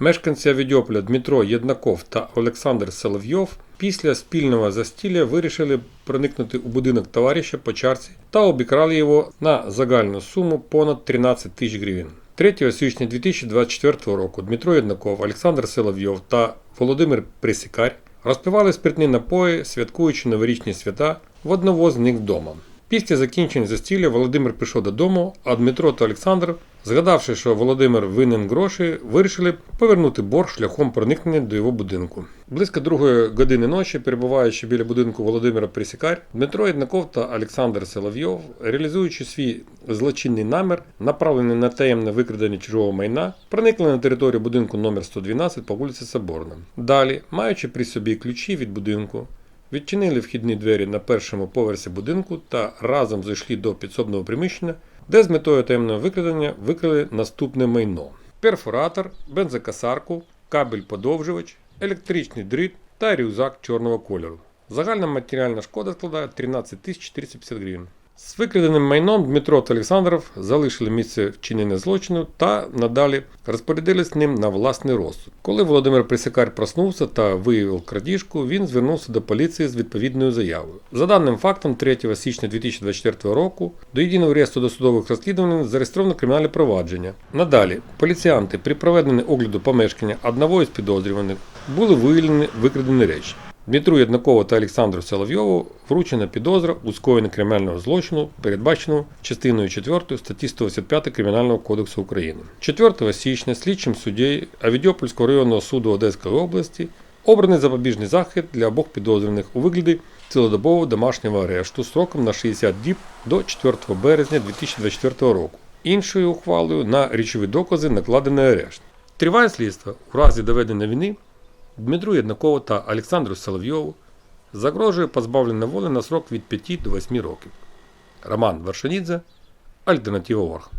Мешканці Авідьополя Дмитро Єднаков та Олександр Соловйов після спільного застілля вирішили проникнути у будинок товариша по чарці та обікрали його на загальну суму понад 13 тисяч гривень. 3 січня 2024 року Дмитро Єднаков, Олександр Соловйов та Володимир Присікар розпивали спиртні напої, святкуючи новорічні свята в одного з них вдома. Після закінчення застілля Володимир прийшов додому, а Дмитро та Олександр, згадавши, що Володимир винен гроші, вирішили повернути борг шляхом проникнення до його будинку. Близько другої години ночі, перебуваючи біля будинку Володимира Присікар, Дмитро Єднаков та Олександр Соловйов, реалізуючи свій злочинний намір, направлений на таємне викрадення чужого майна, проникли на територію будинку номер 112 по вулиці Соборна. Далі, маючи при собі ключі від будинку, відчинили вхідні двері на першому поверсі будинку та разом зайшли до підсобного приміщення, де з метою таємного викрадення викрили наступне майно: перфоратор, бензокасарку, кабель подовжувач, електричний дріт та рюкзак чорного кольору. Загальна матеріальна шкода складає 13 450 гривень. З викраденим майном Дмитро та Олександров залишили місце вчинення злочину та надалі розпорядились ним на власний розсуд. Коли Володимир Присикар проснувся та виявив крадіжку, він звернувся до поліції з відповідною заявою. За даним фактом, 3 січня 2024 року до єдиного реєстру досудових розслідувань зареєстровано кримінальне провадження. Надалі поліціянти при проведенні огляду помешкання одного із підозрюваних були виявлені викрадені речі. Дмитру Єднакову та Олександру Соловйову вручена підозра у скоєнні кримінального злочину, передбаченого частиною 4 статті 185 Кримінального кодексу України. 4 січня слідчим суддєю Авідьопольського районного суду Одеської області обраний запобіжний захід для обох підозрюваних у вигляді цілодобового домашнього арешту строком на 60 діб до 4 березня 2024 року. Іншою ухвалою на річові докази накладений арешт. Триває слідство у разі доведення вини Дмитру Єднакову та Олександру Соловйову загрожує позбавлення волі на срок від 5 до 8 років. Роман Вершанідзе, Альтернатива Орг.